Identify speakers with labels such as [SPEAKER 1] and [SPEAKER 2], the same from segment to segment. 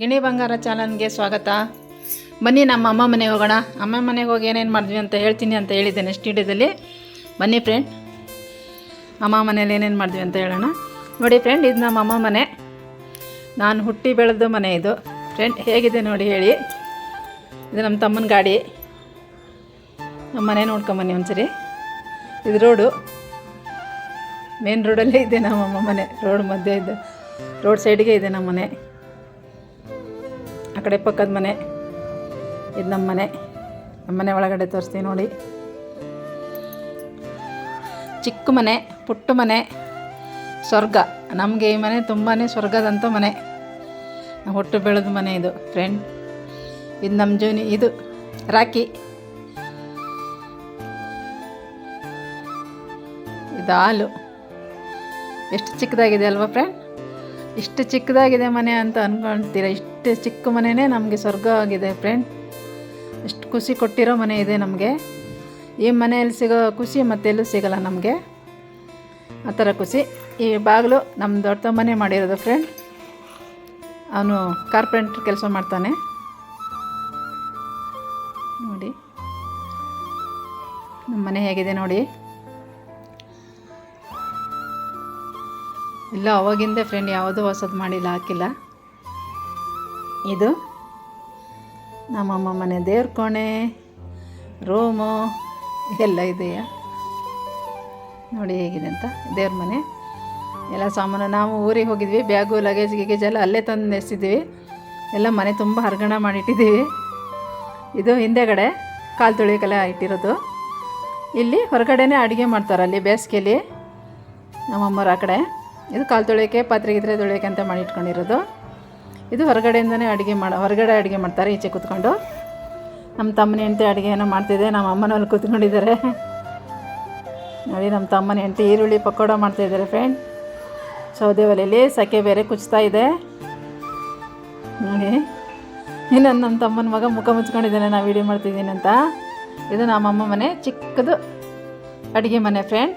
[SPEAKER 1] ಗಿಣಿ ಬಂಗಾರ ಚಾನಲ್ಗೆ ಸ್ವಾಗತ. ಬನ್ನಿ ನಮ್ಮ ಅಮ್ಮ ಮನೆಗೆ ಹೋಗೋಣ. ಅಮ್ಮ ಮನೆಗೆ ಹೋಗಿ ಏನೇನು ಮಾಡಿದ್ವಿ ಅಂತ ಹೇಳ್ತೀನಿ ಅಂತ ಹೇಳಿದ್ದೆ ನೆಕ್ಸ್ಟ್ ವಿಡಿಯೋದಲ್ಲಿ ಬನ್ನಿ ಫ್ರೆಂಡ್ ಅಮ್ಮ ಮನೇಲಿ ಏನೇನು ಮಾಡಿದ್ವಿ ಅಂತ ಹೇಳೋಣ. ನೋಡಿ ಫ್ರೆಂಡ್ ಇದು ನಮ್ಮ ಅಮ್ಮ ಮನೆ. ನಾನು ಹುಟ್ಟಿ ಬೆಳೆದ ಮನೆ ಇದು. ಫ್ರೆಂಡ್ ಹೇಗಿದೆ ನೋಡಿ ಹೇಳಿ. ಇದು ನಮ್ಮ ತಮ್ಮನ ಗಾಡಿ. ನಮ್ಮ ಮನೆ ನೋಡ್ಕೊಂಬನ್ನಿ ಒಂದ್ಸರಿ. ಇದು ರೋಡು ಮೇನ್ ರೋಡಲ್ಲೇ ಇದೆ ನಮ್ಮ ಅಮ್ಮ ಮನೆ. ರೋಡ್ ಮಧ್ಯೆ ಇದೆ. ರೋಡ್ ಸೈಡ್ಗೆ ಇದೆ ನಮ್ಮ ಮನೆ. ಕಡೆ ಪಕ್ಕದ ಮನೆ. ಇದು ನಮ್ಮ ಮನೆ. ನಮ್ಮ ಮನೆ ಒಳಗಡೆ ತೋರಿಸ್ತೀವಿ ನೋಡಿ. ಚಿಕ್ಕ ಮನೆ, ಪುಟ್ಟ ಮನೆ, ಸ್ವರ್ಗ. ನಮಗೆ ಈ ಮನೆ ತುಂಬಾ ಸ್ವರ್ಗದಂಥ ಮನೆ. ಹೊಟ್ಟು ಬೆಳೆದ ಮನೆ ಇದು ಫ್ರೆಂಡ್ ಇದು ನಮ್ಮ ಜೂನಿ ಇದು ರಾಕಿ ಇದು ಹಾಲು. ಎಷ್ಟು ಚಿಕ್ಕದಾಗಿದೆ ಅಲ್ವಾ ಫ್ರೆಂಡ್ ಇಷ್ಟು ಚಿಕ್ಕದಾಗಿದೆ ಮನೆ ಅಂತ ಅಂದ್ಕೊಳ್ತೀರ ಇಷ್ಟು? ಚಿಕ್ಕ ಮನೆಯೇ ನಮಗೆ ಸ್ವರ್ಗ ಆಗಿದೆ ಫ್ರೆಂಡ್ ಎಷ್ಟು ಖುಷಿ ಕೊಟ್ಟಿರೋ ಮನೆ ಇದೆ ನಮಗೆ. ಈ ಮನೆಯಲ್ಲಿ ಸಿಗೋ ಖುಷಿ ಮತ್ತೆಲ್ಲೂ ಸಿಗಲ್ಲ ನಮಗೆ. ಆ ಥರ ಖುಷಿ. ಈ ಬಾಗಿಲು ನಮ್ಮ ದೊಡ್ಡ ಮನೆ ಮಾಡಿರೋದು ಫ್ರೆಂಡ್ ಅವನು ಕಾರ್ಪೆಂಟ್ರ್ ಕೆಲಸ ಮಾಡ್ತಾನೆ. ನೋಡಿ. ನಮ್ಮ ಮನೆ ಹೇಗಿದೆ ನೋಡಿ. ಇಲ್ಲ, ಅವಾಗಿಂದ ಫ್ರೆಂಡ್ ಯಾವುದೂ ಹೊಸದು ಮಾಡಿಲ್ಲ, ಹಾಕಿಲ್ಲ. ಇದು ನಮ್ಮಮ್ಮ ಮನೆ ದೇವ್ರ ಕೋಣೆ, ರೂಮು, ಎಲ್ಲ ಇದೆಯಾ? ನೋಡಿ ಹೇಗಿದೆ ಅಂತ, ದೇವ್ರ ಮನೆ. ಎಲ್ಲ ಸಾಮಾನು, ನಾವು ಊರಿಗೆ ಹೋಗಿದ್ವಿ, ಬ್ಯಾಗು ಲಗೇಜ್ ಗಿಗೇಜ್ ಎಲ್ಲ ಅಲ್ಲೇ ತಂದು ನೆಸಿದ್ವಿ ಎಲ್ಲ ಮನೆ ತುಂಬ ಹರಗಣ ಮಾಡಿಟ್ಟಿದ್ದೀವಿ. ಇದು ಹಿಂದೆಗಡೆ ಕಾಲು ತೊಳಿಯೋಕೆಲ್ಲ ಇಟ್ಟಿರೋದು. ಇಲ್ಲಿ ಹೊರಗಡೆನೇ ಅಡುಗೆ ಮಾಡ್ತಾರೆ ಅಲ್ಲಿ ಬೇಸಿಗೆಯಲ್ಲಿ ನಮ್ಮಮ್ಮರ ಆ ಕಡೆ. ಇದು ಕಾಲು ತೊಳೆಯೋಕ್ಕೆ ಪಾತ್ರೆ ಗಿದ್ರೆ ತೊಳೆಯೋಕೆ ಅಂತ ಮಾಡಿ ಇಟ್ಕೊಂಡಿರೋದು ಇದು ಹೊರಗಡೆಯಿಂದನೇ ಅಡುಗೆ ಮಾಡೋ, ಹೊರಗಡೆ ಅಡುಗೆ ಮಾಡ್ತಾರೆ, ಈಚೆ ಕೂತ್ಕೊಂಡು. ನಮ್ಮ ತಮ್ಮನ ಹೆಂಡತಿ ಅಡುಗೆ ಏನೋ ಮಾಡ್ತಿದ್ದೆ ನಮ್ಮ ಅಮ್ಮನಲ್ಲಿ ಕೂತ್ಕೊಂಡಿದ್ದಾರೆ. ನೋಡಿ ನಮ್ಮ ತಮ್ಮನ ಹೆಂಡತಿ ಈರುಳ್ಳಿ ಪಕೋಡ ಮಾಡ್ತಾಯಿದ್ದಾರೆ ಫ್ರೆಂಡ್ ಸೌದೆ ಒಲೆಯಲ್ಲಿ ಸೆಕೆ ಬೇರೆ ಕುಚ್ತಾ ಇದೆ. ನೋಡಿ, ಇನ್ನೊಂದು ನಮ್ಮ ತಮ್ಮನ ಮಗ ಮುಖ ಮುಚ್ಕೊಂಡಿದ್ದಾನೆ, ನಾವು ವೀಡಿಯೋ ಮಾಡ್ತಿದ್ದೀನಿ ಅಂತ. ಇದು ನಮ್ಮಮ್ಮ ಮನೆ, ಚಿಕ್ಕದು ಅಡುಗೆ ಮನೆ ಫ್ರೆಂಡ್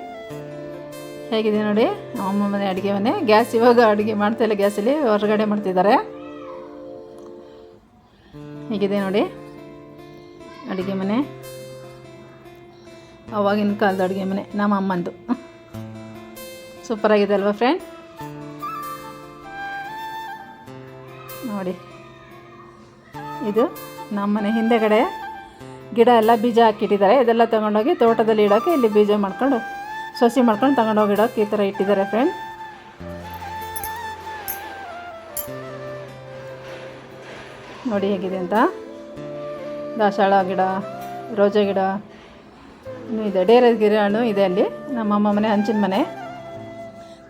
[SPEAKER 1] ಹೇಗಿದೆ ನೋಡಿ ಅಮ್ಮ ಮನೆ ಅಡುಗೆ ಮನೆ. ಗ್ಯಾಸ್ ಇವಾಗ ಅಡುಗೆ ಮಾಡ್ತಾಯಿಲ್ಲ ಗ್ಯಾಸಲ್ಲಿ ಹೊರಗಡೆ ಮಾಡ್ತಿದ್ದಾರೆ. ಹೇಗಿದೆ ನೋಡಿ. ಅಡುಗೆ ಮನೆ. ಅವಾಗಿನ ಕಾಲದ ಅಡುಗೆ ಮನೆ, ನಮ್ಮ ಅಮ್ಮಂದು. ಸೂಪರಾಗಿದೆ ಅಲ್ವಾ ಫ್ರೆಂಡ್ ನೋಡಿ. ಇದು ನಮ್ಮ ಮನೆ ಹಿಂದೆಗಡೆ ಗಿಡ ಎಲ್ಲ ಬೀಜ ಹಾಕಿಟ್ಟಿದ್ದಾರೆ. ಇದೆಲ್ಲ ತೊಗೊಂಡೋಗಿ ತೋಟದಲ್ಲಿ ಇಡೋಕ್ಕೆ ಇಲ್ಲಿ ಬೀಜ ಮಾಡ್ಕೊಂಡು, ಸಸಿ ಮಾಡ್ಕೊಂಡು ತಗೊಂಡೋಗಿ ಇಡೋಕ್ಕೆ ಈ ಥರ ಇಟ್ಟಿದ್ದಾರೆ ಫ್ರೆಂಡ್ ನೋಡಿ ಹೇಗಿದೆ ಅಂತ. ದಾಸಾಳ ಗಿಡ, ರೋಜಾ ಗಿಡ, ಇನ್ನೂ ಇದೆ ಡೇರೆ ಹಣ್ಣು ಇದೆ ಅಲ್ಲಿ. ನಮ್ಮಮ್ಮ ಮನೆ, ಹಂಚಿನ ಮನೆ.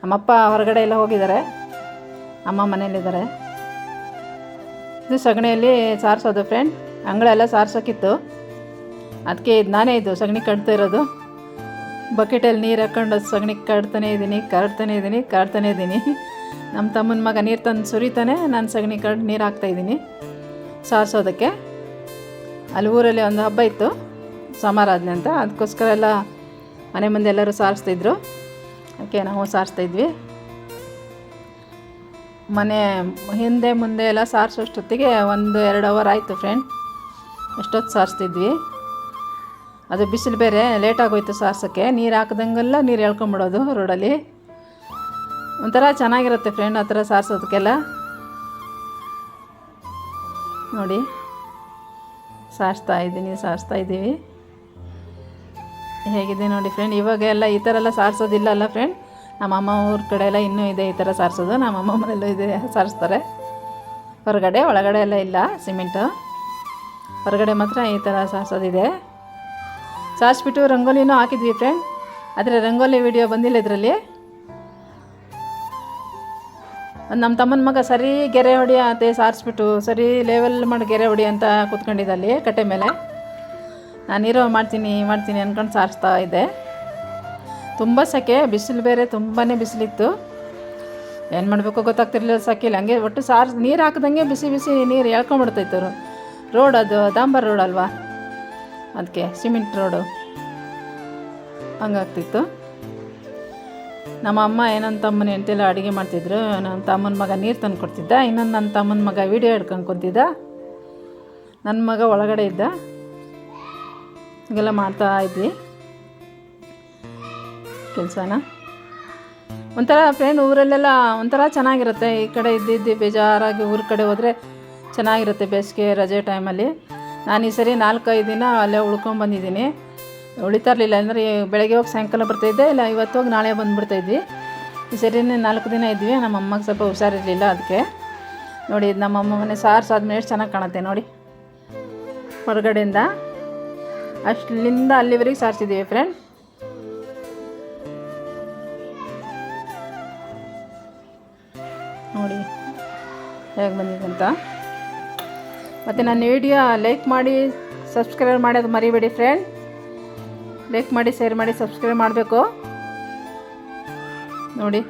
[SPEAKER 1] ನಮ್ಮಪ್ಪ ಹೊರಗಡೆ ಎಲ್ಲ ಹೋಗಿದ್ದಾರೆ. ಅಮ್ಮ ಮನೆಯಲ್ಲಿದ್ದಾರೆ. ಇದು ಸಗಣಿಯಲ್ಲಿ ಸಾರಿಸೋದು ಫ್ರೆಂಡ್ ಅಂಗಳೆಲ್ಲ ಸಾರ್ಸೋಕ್ಕಿತ್ತು ಅದಕ್ಕೆ ಇದು ನಾನೇ ಇದು, ಸಗಣಿ ಕಟ್ತಾ ಇರೋದು. ಬಕೆಟಲ್ಲಿ ನೀರು ಹಾಕ್ಕೊಂಡು ಸಗಣಿ ಕಟ್ತಾನೆ ಇದ್ದೀನಿ, ಕರಡ್ತಾನೆ ಇದ್ದೀನಿ ಕಡ್ತಾನೆ ಇದ್ದೀನಿ. ನಮ್ಮ ತಮ್ಮನ ಮಗ ನೀರು ತಂದು ಸುರಿತಾನೆ, ನಾನು ಸಗಣಿ ಕಡ್ದು ನೀರು ಹಾಕ್ತಾಯಿದ್ದೀನಿ ಸಾರಿಸೋದಕ್ಕೆ. ಅಲ್ಲಿ ಊರಲ್ಲಿ ಒಂದು ಹಬ್ಬ ಇತ್ತು, ಸಮಾರಾಧನೆ ಅಂತ. ಅದಕ್ಕೋಸ್ಕರ ಎಲ್ಲ ಮನೆ ಮುಂದೆ ಎಲ್ಲರೂ ಸಾರಿಸ್ತಿದ್ರು. ಅದಕ್ಕೆ ನಾವು ಸಾರಿಸ್ತಾಯಿದ್ವಿ ಮನೆ ಹಿಂದೆ ಮುಂದೆ ಎಲ್ಲ ಸಾರಿಸೋಷ್ಟೊತ್ತಿಗೆ ಒಂದು ಎರಡು ಅವರ್ ಆಯಿತು ಫ್ರೆಂಡ್ ಎಷ್ಟೊತ್ತು ಸಾರಿಸ್ತಿದ್ವಿ. ಅದು ಬಿಸಿಲು ಬೇರೆ ಲೇಟಾಗೋಯ್ತು ಸಾರ್ಸೋಕ್ಕೆ. ನೀರು ಹಾಕ್ದಂಗೆಲ್ಲ ನೀರು ಎಳ್ಕೊಂಬಿಡೋದು ರೋಡಲ್ಲಿ ಒಂಥರ ಚೆನ್ನಾಗಿರುತ್ತೆ ಫ್ರೆಂಡ್ ಆ ಥರ ಸಾರಿಸೋದಕ್ಕೆಲ್ಲ. ನೋಡಿ. ಸಾರಿಸ್ತಾ ಇದ್ದೀನಿ, ಸಾರಿಸ್ತಾ ಇದ್ದೀವಿ. ಹೇಗಿದೆ ನೋಡಿ ಫ್ರೆಂಡ್ ಇವಾಗ ಎಲ್ಲ ಈ ಥರ ಎಲ್ಲ ಸಾರಿಸೋದಿಲ್ಲ ಅಲ್ಲ ಫ್ರೆಂಡ್ ನಮ್ಮ ಅಮ್ಮ ಊರ ಕಡೆ ಎಲ್ಲ ಇನ್ನೂ ಇದೆ ಈ ಥರ ಸಾರಿಸೋದು. ನಮ್ಮ ಅಮ್ಮ ಮನೆಯಲ್ಲೂ ಇದೆ, ಸಾರಿಸ್ತಾರೆ. ಹೊರಗಡೆ, ಒಳಗಡೆ ಎಲ್ಲ ಇಲ್ಲ ಸಿಮೆಂಟು ಹೊರಗಡೆ ಮಾತ್ರ ಈ ಥರ ಸಾರಿಸೋದಿದೆ. ಸಾರಿಸ್ಬಿಟ್ಟು ರಂಗೋಲಿನೂ ಹಾಕಿದ್ವಿ ಫ್ರೆಂಡ್ ಆದರೆ ರಂಗೋಲಿ ವಿಡಿಯೋ ಬಂದಿಲ್ಲ ಇದರಲ್ಲಿ. ನಮ್ಮ ತಮ್ಮನ ಮಗ ಸರಿ ಗೆರೆ ಹೊಡಿ ಅದೇ ಸಾರಿಸ್ಬಿಟ್ಟು, ಸರಿ ಲೆವೆಲ್ ಮಾಡಿ ಗೆರೆ ಹೊಡಿ ಅಂತ ಕೂತ್ಕೊಂಡಿದ್ದ ಅಲ್ಲಿ ಕಟ್ಟೆ ಮೇಲೆ. ನಾನಿರೋ ಮಾಡ್ತೀನಿ ಮಾಡ್ತೀನಿ ಅಂದ್ಕೊಂಡು ಸಾರಿಸ್ತಾ ಇದ್ದೆ. ತುಂಬ ಸೆಕೆ, ಬಿಸಿಲು ಬೇರೆ ತುಂಬಾ ಬಿಸಿಲಿತ್ತು. ಏನು ಮಾಡಬೇಕು ಗೊತ್ತಾಗ್ತಿರ್ಲಿಲ್ಲ ಸಕ್ಕಿಲ್ಲ ಹಂಗೆ ಒಟ್ಟು ಸಾರು ನೀರು ಹಾಕ್ದಂಗೆ ಬಿಸಿ ಬಿಸಿ ನೀರು ಎಳ್ಕೊಂಬಿಡ್ತೈತೆ ರೋಡ್ ಅದು ದಾಂಬರ್ ರೋಡ್ ಅಲ್ವಾ? ಅದಕ್ಕೆ ಸಿಮೆಂಟ್ ರೋಡು. ಹಂಗಾಗ್ತಿತ್ತು. ನಮ್ಮ ಅಮ್ಮ ಏನೊಂದು ತಮ್ಮನ ಎಂತೆಲ್ಲ ಅಡುಗೆ ಮಾಡ್ತಿದ್ರು, ನನ್ನ ತಮ್ಮನ ಮಗ ನೀರು ತಂದು ಕೊಡ್ತಿದ್ದ, ಇನ್ನೊಂದು ನನ್ನ ತಮ್ಮನ ಮಗ ವೀಡಿಯೋ ಹಿಡ್ಕೊಂಡು ಕುಂತಿದ್ದ. ನನ್ನ ಮಗ ಒಳಗಡೆ ಇದ್ದ. ಹೀಗೆಲ್ಲ ಮಾಡ್ತಾ ಇದ್ವಿ. ಕೆಲಸನ. ಒಂಥರ ಫ್ರೆಂಡ್ ಊರಲ್ಲೆಲ್ಲ ಒಂಥರ ಚೆನ್ನಾಗಿರುತ್ತೆ. ಈ ಕಡೆ ಇದ್ದಿದ್ದು ಬೇಜಾರಾಗಿ ಊರ ಕಡೆ ಹೋದರೆ ಚೆನ್ನಾಗಿರುತ್ತೆ ಬೇಸಿಗೆ ರಜೆ ಟೈಮಲ್ಲಿ ನಾನು ಈ ಸರಿ ನಾಲ್ಕೈದು ದಿನ ಅಲ್ಲೇ ಉಳ್ಕೊಂಬಂದಿದ್ದೀನಿ ಉಳಿತಾ ಇರಲಿಲ್ಲ. ಅಂದರೆ ಬೆಳಗ್ಗೆ ಹೋಗಿ ಸಾಯಂಕಾಲ ಬರ್ತಾಯಿದ್ದೆ ಇಲ್ಲ, ಇವತ್ತು ಹೋಗಿ ನಾಳೆ ಬಂದುಬಿಡ್ತಾಯಿದ್ವಿ ಈ ಸರಿ ನಾಲ್ಕು ದಿನ ಇದ್ವಿ. ನಮ್ಮ ಅಮ್ಮಗೆ ಸ್ವಲ್ಪ ಹುಷಾರಿರಲಿಲ್ಲ ಅದಕ್ಕೆ. ನೋಡಿ, ಇದು ನಮ್ಮ ಅಮ್ಮ ಮನೆ ಸಾರ್ಸಾದ್ಮೇಲೆ ಎಷ್ಟು ಚೆನ್ನಾಗಿ ಕಾಣುತ್ತೆ. ನೋಡಿ, ಹೊರಗಡೆಯಿಂದ ಅಷ್ಟಲಿಂದ ಅಲ್ಲಿವರೆಗೆ ಸಾರಿಸಿದ್ದೀವಿ ಫ್ರೆಂಡ್ ನೋಡಿ, ಹೇಗೆ ಬಂದಿದೆ ಅಂತ. ಮತ್ತು ನನ್ನ ವಿಡಿಯೋ ಲೈಕ್ ಮಾಡಿ ಸಬ್ಸ್ಕ್ರೈಬ್ ಮಾಡೋದು ಮರಿಬೇಡಿ ಫ್ರೆಂಡ್ ಲೈಕ್ ಮಾಡಿ ಶೇರ್ ಮಾಡಿ ಸಬ್ಸ್ಕ್ರೈಬ್ ಮಾಡಬೇಕು. ನೋಡಿ,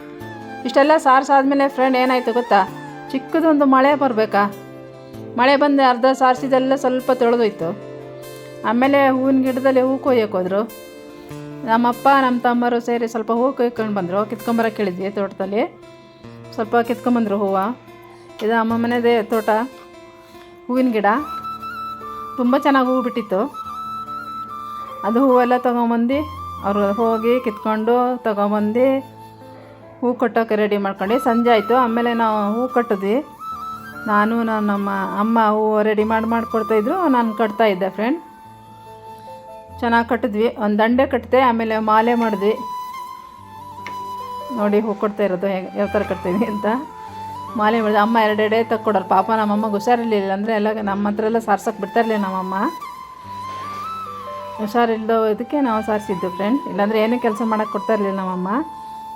[SPEAKER 1] ಇಷ್ಟೆಲ್ಲ ಸಾರಿಸಾದ್ಮೇಲೆ ಫ್ರೆಂಡ್ ಏನಾಯಿತು ಗೊತ್ತಾ? ಚಿಕ್ಕದೊಂದು ಮಳೆ ಬರಬೇಕಾ? ಮಳೆ ಬಂದು ಅರ್ಧ ಸಾರಿಸಿದೆಲ್ಲ ಸ್ವಲ್ಪ ತೊಳೆದೋಯ್ತು. ಆಮೇಲೆ ಹೂವಿನ ಗಿಡದಲ್ಲಿ ಹೂ ಕೊಯ್ಯೋಕೋದ್ರು ನಮ್ಮಪ್ಪ, ನಮ್ಮ ತಮ್ಮರು ಸೇರಿ ಸ್ವಲ್ಪ ಹೂ ಕೊಯ್ಕೊಂಡು ಬಂದರು. ಕಿತ್ಕೊಂಬರಕ್ಕೆ ಕೇಳಿದ್ವಿ ತೋಟದಲ್ಲಿ. ಸ್ವಲ್ಪ ಕಿತ್ಕೊಂಬಂದರು ಹೂವು. ಇದು ಅಮ್ಮ ಮನೆದೇ ತೋಟ. ಹೂವಿನ ಗಿಡ. ತುಂಬ ಚೆನ್ನಾಗಿ ಹೂ ಬಿಟ್ಟಿತ್ತು. ಅದು ಹೂವೆಲ್ಲ ತೊಗೊಂಬಂದು ಅವರು ಹೋಗಿ ಕಿತ್ಕೊಂಡು ತೊಗೊಂಬಂದು ಹೂ ಕಟ್ಟೋಕೆ ರೆಡಿ ಮಾಡ್ಕೊಂಡು. ಸಂಜೆ ಆಯಿತು, ಆಮೇಲೆ ನಾವು ಹೂ ಕಟ್ಟಿದ್ವಿ. ನಾನು ನಮ್ಮ ಅಮ್ಮ ಹೂವು ರೆಡಿ ಮಾಡಿ ಮಾಡಿಕೊಡ್ತಾಯಿದ್ರು ನಾನು ಕಟ್ತಾ ಇದ್ದೆ ಫ್ರೆಂಡ್ ಚೆನ್ನಾಗಿ ಕಟ್ಟಿದ್ವಿ. ಒಂದು ದಂಡೆ ಕಟ್ಟಿದೆ ಆಮೇಲೆ ಮಾಲೆ ಮಾಡಿದ್ವಿ. ನೋಡಿ ಹೂ ಕೊಡ್ತಾ ಇರೋದು ಯಾವ ಥರ ಕಟ್ತೀನಿ ಅಂತ. ಮಾಲೆ ಮಾಡಿದೆ ಅಮ್ಮ ಎರಡೆಡೆ ತಕ್ಕೊಡೋರು. ಪಾಪ ನಮ್ಮಮ್ಮ ಹುಷಾರಿರಲಿಲ್ಲ ಅಂದರೆ ಎಲ್ಲ ನಮ್ಮ ಹತ್ರ ಎಲ್ಲ ಸಾರ್ಸೋಕೆ ಬಿಡ್ತಾ ಇರಲಿಲ್ಲ ನಮ್ಮಮ್ಮ. ಹುಷಾರಿಲ್ದೋ ಇದಕ್ಕೆ ನಾವು ಸಾರಿಸಿದ್ದು ಫ್ರೆಂಡ್ ಇಲ್ಲಾಂದರೆ ಏನೂ ಕೆಲಸ ಮಾಡೋಕ್ಕೆ ಕೊಡ್ತಾ ಇರಲಿಲ್ಲ ನಮ್ಮಮ್ಮ.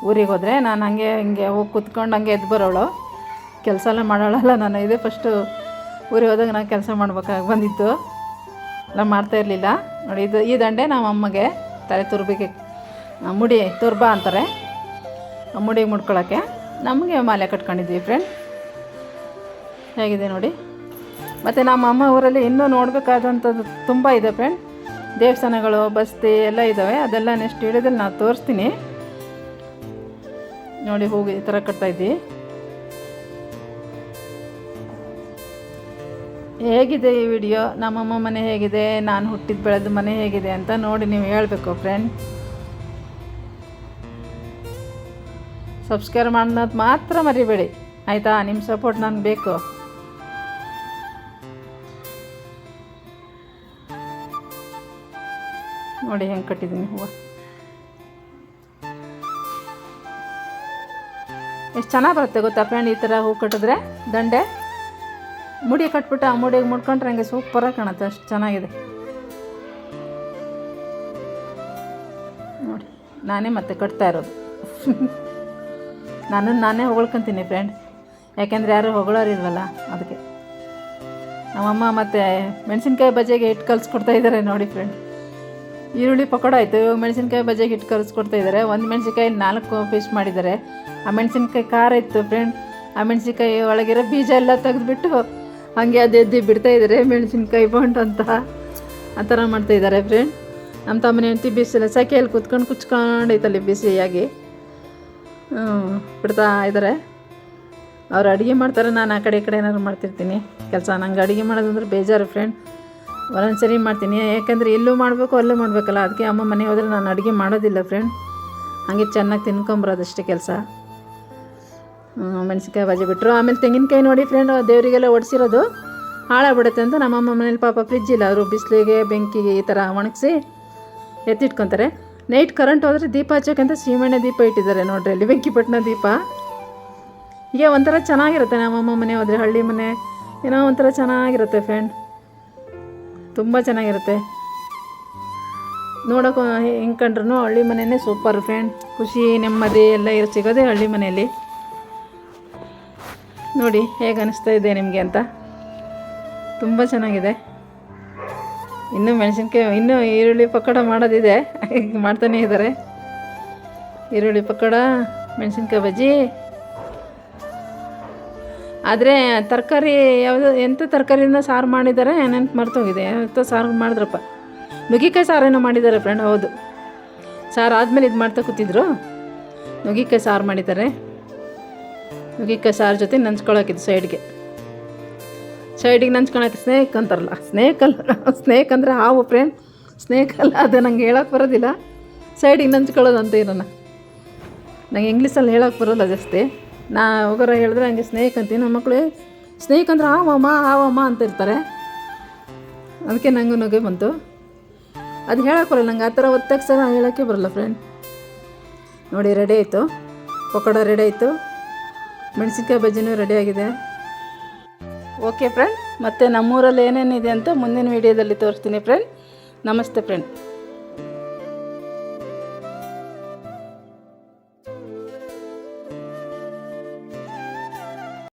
[SPEAKER 1] ಊರಿಗೆ ಹೋದರೆ ನಾನು ಹಂಗೆ ಹಿಂಗೆ ಹೋಗಿ ಕುತ್ಕೊಂಡು ಹಂಗೆ ಎದ್ದು ಬರೋಳು. ಕೆಲಸ ಎಲ್ಲ ಮಾಡೋಳಲ್ಲ ನಾನು. ಇದೇ ಫಸ್ಟು ಊರಿಗೆ ಹೋದಾಗ ನಾನು ಕೆಲಸ ಮಾಡ್ಬೇಕಾಗಿ ಬಂದಿತ್ತು ಎಲ್ಲ ಮಾಡ್ತಾ ಇರಲಿಲ್ಲ. ನೋಡಿ, ಇದು ಈ ದಂಡೆ ನಮ್ಮ ಅಮ್ಮಗೆ ತಲೆ ತುರ್ಬಿಗೆ ಮುಡಿ ತುರ್ಬ ಅಂತಾರೆ. ಮುಡಿಗೆ ಮುಡ್ಕೊಳ್ಳೋಕ್ಕೆ ನಮಗೆ ಮಾಲೆ ಕಟ್ಕೊಂಡಿದ್ವಿ ಫ್ರೆಂಡ್ ಹೇಗಿದೆ ನೋಡಿ. ಮತ್ತು ನಮ್ಮ ಅಮ್ಮ ಊರಲ್ಲಿ ಇನ್ನೂ ನೋಡಬೇಕಾದಂಥದ್ದು ತುಂಬ ಇದೆ ಫ್ರೆಂಡ್ ದೇವಸ್ಥಾನಗಳು, ಬಸ್ತಿ ಎಲ್ಲ ಇದ್ದಾವೆ ಅದೆಲ್ಲ ನೆಕ್ಸ್ಟ್ ವಿಡಿಯೋದಲ್ಲಿ ನಾನು ತೋರಿಸ್ತೀನಿ. ನೋಡಿ ಹೋಗಿ ಈ ಥರ ಕಟ್ತಾಯಿದ್ವಿ ಹೇಗಿದೆ ಈ ವಿಡಿಯೋ? ನಮ್ಮಮ್ಮ ಮನೆ ಹೇಗಿದೆ? ನಾನು ಹುಟ್ಟಿದ ಬೆಳೆದ ಮನೆ ಹೇಗಿದೆ ಅಂತ ನೋಡಿ ನೀವು ಹೇಳಬೇಕು ಫ್ರೆಂಡ್ ಸಬ್ಸ್ಕ್ರೈಬ್ ಮಾಡೋದು ಮಾತ್ರ ಮರಿಬೇಡಿ. ಆಯಿತಾ? ನಿಮ್ಮ ಸಪೋರ್ಟ್ ನನಗೆ ಬೇಕು. ನೋಡಿ ಹೆಂಗೆ ಕಟ್ಟಿದ್ದೀನಿ ಹೂವು. ಎಷ್ಟು ಚೆನ್ನಾಗಿ ಬರುತ್ತೆ ಗೊತ್ತಾ ಫ್ರೆಂಡ್ ಈ ಥರ ಹೂ ಕಟ್ಟಿದ್ರೆ? ದಂಡೆ? ಮುಡಿ ಕಟ್ಬಿಟ್ಟು ಆ ಮುಡಿಗೆ ಮುಡ್ಕೊಂಡ್ರೆ ಹಂಗೆ ಸೂಪರಾಗಿ ಕಾಣುತ್ತೆ, ಅಷ್ಟು ಚೆನ್ನಾಗಿದೆ. ನೋಡಿ, ನಾನೇ ಮತ್ತೆ ಕಟ್ತಾ ಇರೋದು. ನಾನು ನಾನೇ ಹೊಗಳ್ಕೊತೀನಿ ಫ್ರೆಂಡ್. ಯಾಕೆಂದರೆ ಯಾರು ಹೊಗಳೋರಿಲ್ವಲ್ಲ ಅದಕ್ಕೆ. ನಮ್ಮಮ್ಮ ಮತ್ತು ಮೆಣಸಿನ್ಕಾಯಿ ಬಜೆಗೆ ಹಿಟ್ಟು ಕಲಿಸ್ಕೊಡ್ತಾ ಇದ್ದಾರೆ ನೋಡಿ ಫ್ರೆಂಡ್. ಈರುಳ್ಳಿ ಪಕೋಡ ಆಯಿತು. ಮೆಣಸಿನ್ಕಾಯಿ ಬಜೆಗೆ ಹಿಟ್ಟು ಕರೆಸ್ಕೊಡ್ತಾ ಇದ್ದಾರೆ ಒಂದು ಮೆಣಸಿನ್ಕಾಯಿ ನಾಲ್ಕು ಪೀಸ್ ಮಾಡಿದ್ದಾರೆ ಆ ಮೆಣಸಿನ್ಕಾಯಿ ಖಾರ ಇತ್ತು ಫ್ರೆಂಡ್ ಆ ಮೆಣಸಿನ್ಕಾಯಿ ಒಳಗಿರೋ ಬೀಜ ಎಲ್ಲ ತೆಗೆದುಬಿಟ್ಟು ಹಾಗೆ ಅದು ಎದ್ದು ಬಿಡ್ತಾ ಇದ್ದಾರೆ ಮೆಣಸಿನ್ಕಾಯಿ ಬಂಟ್ ಅಂತ. ಆ ಥರ ಮಾಡ್ತಾ ಇದ್ದಾರೆ ಫ್ರೆಂಡ್ ನಮ್ಮ ತಮ್ಮನ ಹೆಂಡ್ತಿ ಬಿಸಿಲ ಸೆಕೆಯಲ್ಲಿ ಕುತ್ಕೊಂಡು ಕುಚ್ಕೊಂಡೈತಲ್ಲಿ ಬಿಸಿಯಾಗಿ. ಬಿಡ್ತಾ ಇದ್ದಾರೆ ಅವ್ರು ಅಡುಗೆ ಮಾಡ್ತಾರೆ. ನಾನು ಆ ಕಡೆ ಈ ಕಡೆ ಏನಾದ್ರು ಮಾಡ್ತಿರ್ತೀನಿ. ಕೆಲಸ. ನಂಗೆ ಅಡುಗೆ ಮಾಡೋದಂದ್ರೆ ಬೇಜಾರು ಫ್ರೆಂಡ್ ಒಂದೊಂದು ಸರಿ ಮಾಡ್ತೀನಿ. ಯಾಕಂದರೆ ಎಲ್ಲೂ ಮಾಡಬೇಕು, ಅಲ್ಲೂ ಮಾಡಬೇಕಲ್ಲ. ಅದಕ್ಕೆ ಅಮ್ಮ ಮನೆ ಹೋದರೆ ನಾನು ಅಡುಗೆ ಮಾಡೋದಿಲ್ಲ ಫ್ರೆಂಡ್ ಹಾಗೆ ಚೆನ್ನಾಗಿ ತಿನ್ಕೊಂಬರೋದಷ್ಟೇ ಕೆಲಸ. ಮೆಣಸಿನ್ಕಾಯಿ ಬಾಜಿ ಬಿಟ್ಟರು ಆಮೇಲೆ ತೆಂಗಿನಕಾಯಿ ನೋಡಿ ಫ್ರೆಂಡ್ ದೇವರಿಗೆಲ್ಲ ಒಡಿಸಿರೋದು ಹಾಳಾಗ್ಬಿಡುತ್ತೆ ಅಂತ ನಮ್ಮಮ್ಮ ಮನೇಲಿ ಪಾಪ ಫ್ರಿಜ್ ಇಲ್ಲ. ಅವರು ಬಿಸಿಲಿಗೆ, ಬೆಂಕಿಗೆ ಈ ಥರ ಒಣಗಿಸಿ ಎತ್ತಿಟ್ಕೊತಾರೆ. ನೈಟ್ ಕರೆಂಟ್ ಹೋದರೆ ದೀಪ ಹಚ್ಚೋಕ್ಕಂತ ಸೀಮೆಣ್ಣೆ ದೀಪ ಇಟ್ಟಿದ್ದಾರೆ ನೋಡ್ರಿ ಅಲ್ಲಿ ಬೆಂಕಿಪಟ್ಟಣ ದೀಪ. ಹೀಗೆ ಒಂಥರ ಚೆನ್ನಾಗಿರುತ್ತೆ. ನಮ್ಮಮ್ಮ ಮನೆ ಹೋದರೆ ಹಳ್ಳಿ ಮನೆ ಏನೋ ಒಂಥರ ಚೆನ್ನಾಗಿರುತ್ತೆ ಫ್ರೆಂಡ್ ತುಂಬ ಚೆನ್ನಾಗಿರುತ್ತೆ. ನೋಡೋಕೆ ಹೆಂಗೆ ಕಂಡ್ರೂ ಹಳ್ಳಿ ಮನೆಯೇ ಸೂಪರ್ ಫ್ರೆಂಡ್ ಖುಷಿ, ನೆಮ್ಮದಿ ಎಲ್ಲ ಇರೋ, ಸಿಗೋದೇ ಹಳ್ಳಿ ಮನೆಯಲ್ಲಿ. ನೋಡಿ, ಹೇಗೆ ಅನಿಸ್ತಾ ಇದೆ ನಿಮಗೆ ಅಂತ. ತುಂಬ ಚೆನ್ನಾಗಿದೆ. ಇನ್ನೂ ಮೆಣಸಿನ್ಕಾಯಿ, ಇನ್ನೂ ಈರುಳ್ಳಿ ಪಕೋಡ ಮಾಡೋದಿದೆ. ಮಾಡ್ತಾನೇ ಇದ್ದಾರೆ ಈರುಳ್ಳಿ ಪಕೋಡ, ಮೆಣಸಿನ್ಕಾಯಿ ಬಜ್ಜಿ ಆದರೆ ತರಕಾರಿ ಯಾವುದು ಎಂಥ ತರಕಾರಿಯಿಂದ ಸಾರು ಮಾಡಿದ್ದಾರೆ ನೆನಪು ಮರ್ತೋಗಿದೆ. ಎಂಥ ಸಾರು ಮಾಡಿದ್ರಪ್ಪ? ನುಗ್ಗಿಕಾಯಿ ಸಾರೇನೋ ಮಾಡಿದ್ದಾರೆ ಫ್ರೆಂಡ್ ಹೌದು. ಸಾರು ಆದಮೇಲೆ ಇದು ಮಾಡ್ತಾ ಕೂತಿದ್ರು. ನುಗ್ಗಿಕಾಯಿ ಸಾರು ಮಾಡಿದ್ದಾರೆ ನುಗ್ಗಿಕಾಯಿ ಸಾರು ಜೊತೆ ನಂಚ್ಕೊಳಕಿದ್ದು ಸೈಡ್ಗೆ ಸೈಡಿಗೆ ನಂಚ್ಕೊಳಕ್ಕೆ ಸ್ನೇಕ್ ಅಂತಾರಲ್ಲ ಸ್ನೇಕ್ ಅಲ್ಲ ಸ್ನೇಕ್ ಅಂದರೆ ಹಾವು ಫ್ರೆಂಡ್ ಸ್ನೇಕ್ ಅಲ್ಲ, ಅದು ನಂಗೆ ಹೇಳೋಕೆ ಬರೋದಿಲ್ಲ. ಸೈಡಿಗೆ ನಂಚ್ಕೊಳ್ಳೋದು ಅಂತ ಇರೋಣ ನಂಗೆ ಇಂಗ್ಲೀಷಲ್ಲಿ ಹೇಳೋಕೆ ಬರೋಲ್ಲ ಜಾಸ್ತಿ. ನಾ ಹೋಗೋರ ಹೇಳಿದ್ರೆ ಹಂಗೆ ಸ್ನೇಕ್ ಅಂತೀನಿ ನಮ್ಮ ಮಕ್ಕಳು ಸ್ನೇಕ್ ಅಂದ್ರೆ ಆವಮ್ಮ ಆವಮ್ಮ ಅಂತ ಇರ್ತಾರೆ. ಅದಕ್ಕೆ ನಂಗೂ ನಗೆ ಬಂತು. ಅದು ಹೇಳಕ್ಕೆ ಬರಲ್ಲ, ನಂಗೆ ಆ ಥರ ಒತ್ತಕ್ಷರ ಹೇಳೋಕ್ಕೆ ಬರಲ್ಲ ಫ್ರೆಂಡ್ ನೋಡಿ ರೆಡಿ ಆಯಿತು. ಪಕೋಡ ರೆಡಿ ಆಯಿತು. ಮೆಣಸಿನ್ಕಾಯಿ ಬಜ್ಜಿನೂ ರೆಡಿ ಆಗಿದೆ. ಓಕೆ ಫ್ರೆಂಡ್ ಮತ್ತು ನಮ್ಮೂರಲ್ಲಿ ಏನೇನಿದೆ ಅಂತ ಮುಂದಿನ ವೀಡಿಯೋದಲ್ಲಿ ತೋರಿಸ್ತೀನಿ ಫ್ರೆಂಡ್ ನಮಸ್ತೆ ಫ್ರೆಂಡ್